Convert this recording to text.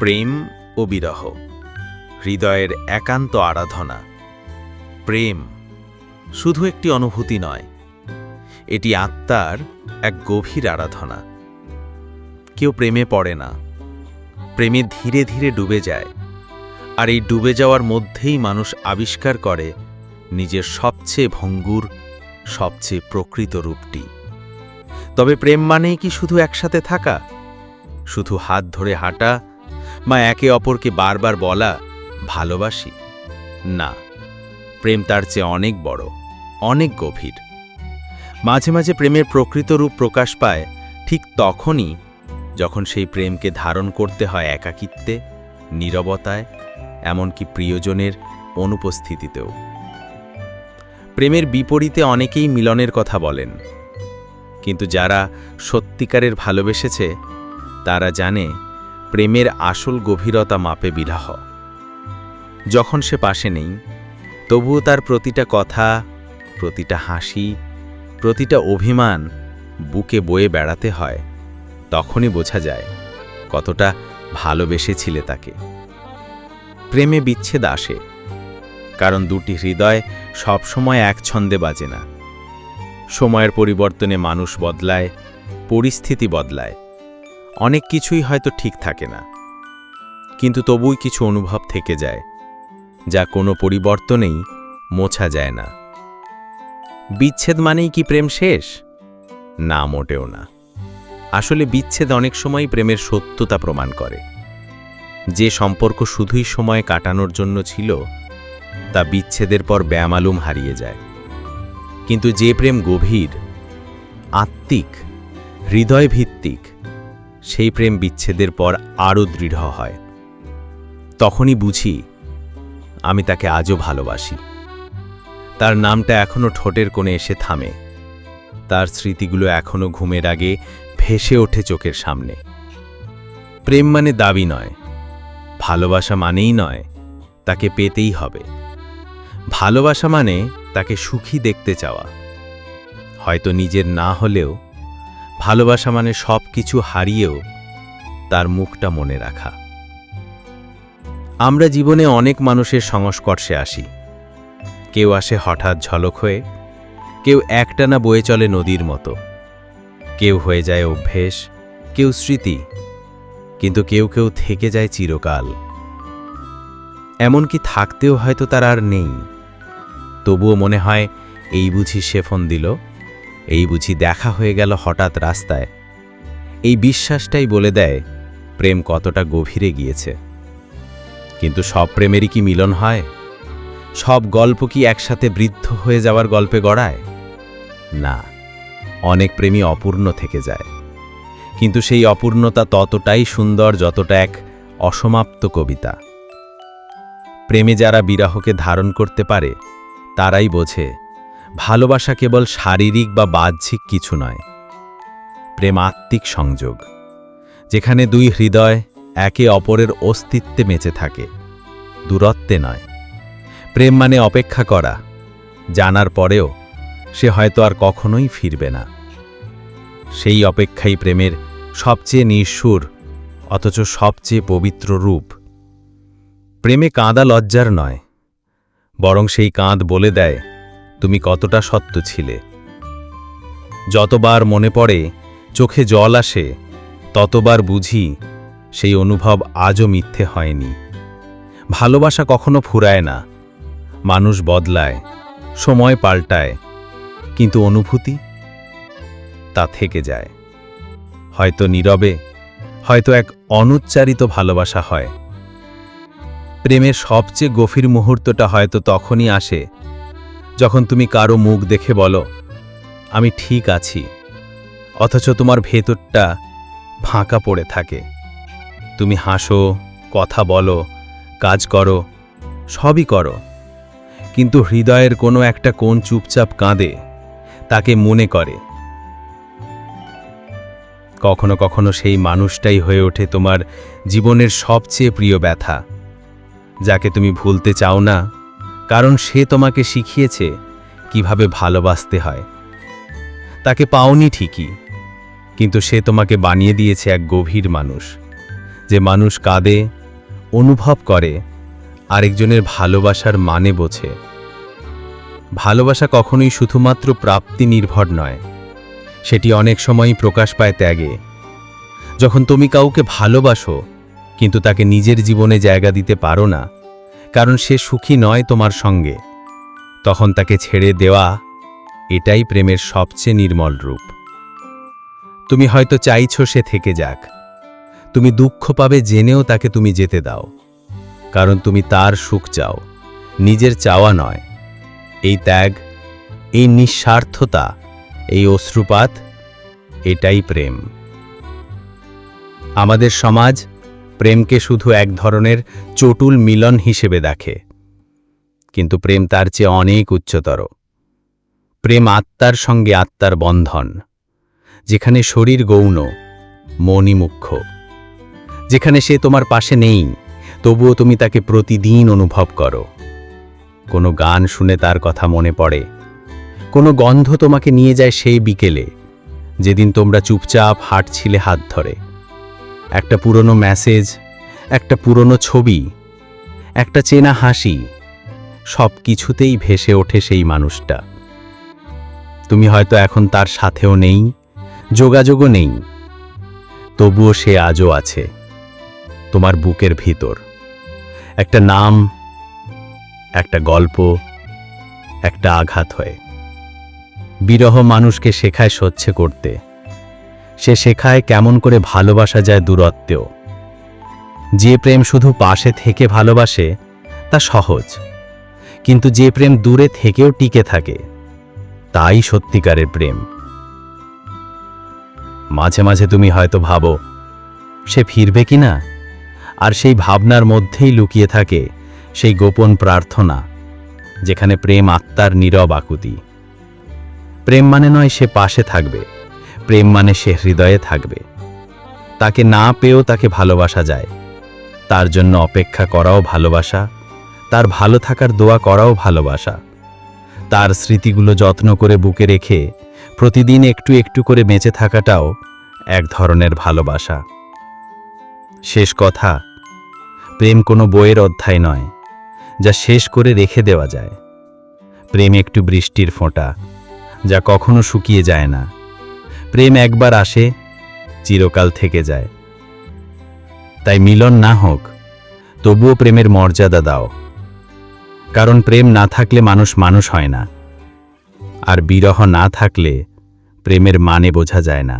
প্রেম ও বিরহ, হৃদয়ের একান্ত আরাধনা। প্রেম শুধু একটি অনুভূতি নয়, এটি আত্মার এক গভীর আরাধনা। কেউ প্রেমে পড়ে না, প্রেমে ধীরে ধীরে ডুবে যায়, আর এই ডুবে যাওয়ার মধ্যেই মানুষ আবিষ্কার করে নিজের সবচেয়ে ভঙ্গুর, সবচেয়ে প্রকৃত রূপটি। তবে প্রেম মানেই কি শুধু একসাথে থাকা? শুধু হাত ধরে হাঁটা মা একে অপরকে বারবার বলা, ভালোবাসি? না, প্রেম তার চেয়ে অনেক বড়, অনেক গভীর। মাঝে মাঝে প্রেমের প্রকৃত রূপ প্রকাশ পায় ঠিক তখনই যখন সেই প্রেমকে ধারণ করতে হয় একাকিত্বে, নীরবতায়, এমনকি প্রিয়জনের অনুপস্থিতিতেও। প্রেমের বিপরীতে অনেকেই মিলনের কথা বলেন, কিন্তু যারা সত্যিকারের ভালোবেসেছে, তারা জানে প্রেমের আসল গভীরতা মাপে বিরাহ যখন সে পাশে নেই, তবুও তার প্রতিটা কথা, প্রতিটা হাসি, প্রতিটা অভিমান বুকে বয়ে বেড়াতে হয়, তখনই বোঝা যায় কতটা ভালোবেসেছিলে তাকে। প্রেমে বিচ্ছেদ আসে, কারণ দুটি হৃদয় সবসময় এক ছন্দে বাজে না। সময়ের পরিবর্তনে মানুষ বদলায়, পরিস্থিতি বদলায়। অনেক কিছুই হয়তো ঠিক থাকে না। কিন্তু তবুই কিছু অনুভব থেকে যায়, যা কোনো পরিবর্তনেই মোছা যায় না। বিচ্ছেদ মানেই কি প্রেম শেষ? না, মোটেও না। আসলে বিচ্ছেদ অনেক সময় প্রেমের সত্যতা প্রমাণ করে। যে সম্পর্ক শুধুই সময় কাটানোর জন্য ছিল, তা বিচ্ছেদের পর ব্যামালুম হারিয়ে যায়। কিন্তু যে প্রেম গভীর, আত্মিক, হৃদয়ভিত্তিক সেই প্রেম বিচ্ছেদের পর আরও দৃঢ় হয়। তখনই বুঝি, আমি তাকে আজও ভালোবাসি। তার নামটা এখনও ঠোঁটের কোণে এসে থামে। তার স্মৃতিগুলো এখনও ঘুমের আগে ভেসে ওঠে চোখের সামনে। প্রেম মানে দাবি নয়, ভালোবাসা মানেই নয়, তাকে পেতেই হবে। ভালোবাসা মানে তাকে সুখী দেখতে চাওয়া। হয়তো নিজের না হলেও ভালোবাসা মানে সব কিছু হারিয়েও তার মুখটা মনে রাখা। আমরা জীবনে অনেক মানুষের সংস্পর্শে আসি। কেউ আসে হঠাৎ ঝলক হয়ে, কেউ একটানা বয়ে চলে নদীর মতো। কেউ হয়ে যায় অভ্যেস, কেউ স্মৃতি, কিন্তু কেউ কেউ থেকে যায় চিরকাল। এমনকি থাকতেও হয়তো তার আর নেই। তবুও মনে হয়, এই বুঝি সে ফোন দিল। এই বুঝি দেখা হয়ে গেল হঠাৎ রাস্তায়। এই বিশ্বাসটাই বলে দেয়, প্রেম কতটা গভীরে গিয়েছে। কিন্তু সব প্রেমেরই কি মিলন হয়? সব গল্প কি একসাথে বৃদ্ধ হয়ে যাওয়ার গল্পে গড়ায়? না, অনেক প্রেমী অপূর্ণ থেকে যায়। কিন্তু সেই অপূর্ণতা ততটাই সুন্দর যতটা এক অসমাপ্ত কবিতা। প্রেমে যারা বিরাহকে ধারণ করতে পারে, তারাই বোঝে ভালোবাসা কেবল শারীরিক বা বাহ্যিক কিছু নয়, প্রেমাত্মিক সংযোগ, যেখানে দুই হৃদয় একে অপরের অস্তিত্বে বেঁচে থাকে, দূরত্বে নয়। প্রেম মানে অপেক্ষা করা, জানার পরেও সে হয়তো আর কখনোই ফিরবে না। সেই অপেক্ষাই প্রেমের সবচেয়ে নিঃসুর অথচ সবচেয়ে পবিত্র রূপ। প্রেমে কাঁদা লজ্জার নয়, বরং সেই কাঁদ বলে দেয় তুমি কতটা সত্য ছিলে। যতবার মনে পড়ে, চোখে জল আসে, ততবার বুঝি সেই অনুভব আজও মিথ্যে হয়নি। ভালোবাসা কখনো ফুরায় না, মানুষ বদলায়, সময় পাল্টায়, কিন্তু অনুভূতি তা থেকে যায়। হয়তো নীরবে, হয়তো এক অনুচ্চারিত ভালোবাসা হয়। প্রেমের সবচেয়ে গভীর মুহূর্তটা হয়তো তখনই আসে যখন তুমি কারও মুখ দেখে বলো, আমি ঠিক আছি, অথচ তোমার ভেতরটা ফাঁকা পড়ে থাকে। তুমি হাসো, কথা বলো, কাজ করো, সবই করো। কিন্তু হৃদয়ের কোনো একটা কোন চুপচাপ কাঁদে, তাকে মনে করে। কখনো কখনো সেই মানুষটাই হয়ে ওঠে তোমার জীবনের সবচেয়ে প্রিয় ব্যথা, যাকে তুমি ভুলতে চাও না কারণ সে তোমাকে শিখিয়েছে কীভাবে ভালোবাসতে হয়। তাকে পাওনি ঠিকই, কিন্তু সে তোমাকে বানিয়ে দিয়েছে এক গভীর মানুষ, যে মানুষ কাঁদে, অনুভব করে, আরেকজনের ভালোবাসার মানে বোঝে। ভালোবাসা কখনোই শুধুমাত্র প্রাপ্তি নির্ভর নয়, সেটি অনেক সময়ই প্রকাশ পায় ত্যাগে। যখন তুমি কাউকে ভালোবাসো, কিন্তু তাকে নিজের জীবনে জায়গা দিতে পারো না কারণ সে সুখী নয় তোমার সঙ্গে। তখন তাকে ছেড়ে দেওয়া এটাই প্রেমের সবচেয়ে নির্মল রূপ। তুমি হয়তো চাইছো সে থেকে যাক। তুমি দুঃখ পাবে জেনেও তাকে তুমি যেতে দাও। কারণ তুমি তার সুখ চাও, নিজের চাওয়া নয়। এই ত্যাগ, এই নিঃস্বার্থতা, এই অশ্রুপাত, এটাই প্রেম। আমাদের সমাজ প্রেমকে শুধু এক ধরনের চটুল মিলন হিসেবে দেখে। কিন্তু প্রেম তার চেয়ে অনেক উচ্চতর। প্রেম আত্মার সঙ্গে আত্মার বন্ধন, যেখানে শরীর গৌণ, মনই মুখ্য। যেখানে সে তোমার পাশে নেই, তবুও তুমি তাকে প্রতিদিন অনুভব করো। কোনো গান শুনে তার কথা মনে পড়ে, কোনো গন্ধ তোমাকে নিয়ে যায় সেই বিকেলে, যেদিন তোমরা চুপচাপ হাঁটছিলে হাত ধরে। একটা পুরনো মেসেজ একটা পুরনো ছবি, একটা চেনা হাসি, সব কিছুতেই ভেসে ওঠে সেই মানুষটা। তুমি হয়তো এখন তার সাথেও নেই, যোগাযোগও নেই, তবুও সে আজও আছে, তোমার বুকের ভিতর। একটা নাম, একটা গল্প, একটা আঘাত হয়ে। বিরহ মানুষকে শেখায় সহ্য করতে। সে শেখায় কেমন করে ভালোবাসা যায় দূরত্বেও। যে প্রেম শুধু পাশে থেকে ভালোবাসে, তা সহজ। কিন্তু যে প্রেম দূরে থেকেও টিকে থাকে, তাই সত্যিকারের প্রেম। মাঝে মাঝে তুমি হয়তো ভাবো, সে ফিরবে কি না? আর সেই ভাবনার মধ্যেই লুকিয়ে থাকে সেই গোপন প্রার্থনা, যেখানে প্রেম আত্মার নীরব আকুতি। প্রেম মানে নয় সে পাশে থাকবে। প্রেম মানে সে হৃদয়ে থাকবে। তাকে না পেয়েও তাকে ভালোবাসা যায়। তার জন্য অপেক্ষা করাও ভালোবাসা, তার ভালো থাকার দোয়া করাও ভালোবাসা। তার স্মৃতিগুলো যত্ন করে বুকে রেখে প্রতিদিন একটু একটু করে বেঁচে থাকাটাও এক ধরনের ভালোবাসা। শেষ কথা, প্রেম কোনো বইয়ের অধ্যায় নয়, যা শেষ করে রেখে দেওয়া যায়। প্রেম একটু বৃষ্টির ফোঁটা, যা কখনো শুকিয়ে যায় না। প্রেম একবার আসে, চিরকাল থেকে যায়। তাই মিলন না হোক, তবুও প্রেমের মর্যাদা দাও। কারণ প্রেম না থাকলে মানুষ মানুষ হয় না। আর বিরহ না থাকলে প্রেমের মানে বোঝা যায় না।